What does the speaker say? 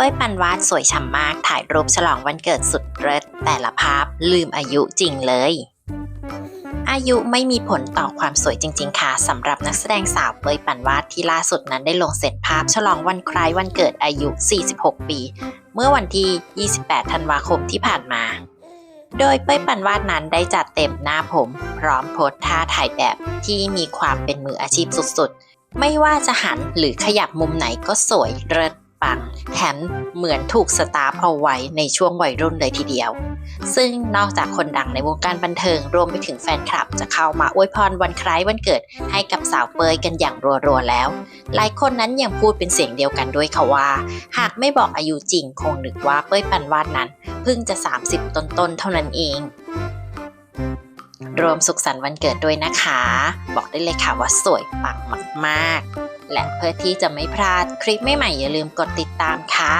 เป้ยปันวาดสวยฉ่ำมากถ่ายรูปฉลองวันเกิดสุดเลิศแต่ละภาพลืมอายุจริงเลย อายุไม่มีผลต่อความสวยจริง ๆ ค่ะสำหรับนักแสดงสาวเป้ยปันวาดที่ล่าสุดนั้นได้ลงเสร็จภาพฉลองวันคล้ายวันเกิดอายุ 46 ปี เมื่อวันที่ 28 ธันวาคมที่ผ่านมาโดยเป้ยปันวาดนั้นได้จัดเต็มหน้าผม พร้อมโพสท่าถ่ายแบบที่มีความเป็นมืออาชีพสุดๆ ไม่ว่าจะหันหรือขยับมุมไหนก็สวยเริศ ปัง แถมเหมือนถูกสตาร์ฟเอาไว้ในช่วงวัยรุ่นเลยทีเดียว ซึ่งนอกจากคนดังในวงการบันเทิงรวมไปถึงแฟนคลับ จะเข้ามาอวยพรวันคล้ายวันเกิดให้กับสาวเปยกันอย่างรัวๆแล้ว หลายคนนั้นยังพูดเป็นเสียงเดียวกันด้วยค่ะว่า หากไม่บอกอายุจริงคงนึกว่าเป้ยปันวาดนั้น เพิ่งจะ 30 ต้นๆเท่านั้นเอง รวมสุขสันต์วันเกิดด้วยนะคะ บอกได้เลยค่ะว่าสวยปังมาก ๆ และเพื่อที่จะไม่พลาดคลิปใหม่ๆอย่าลืมกดติดตามค่ะ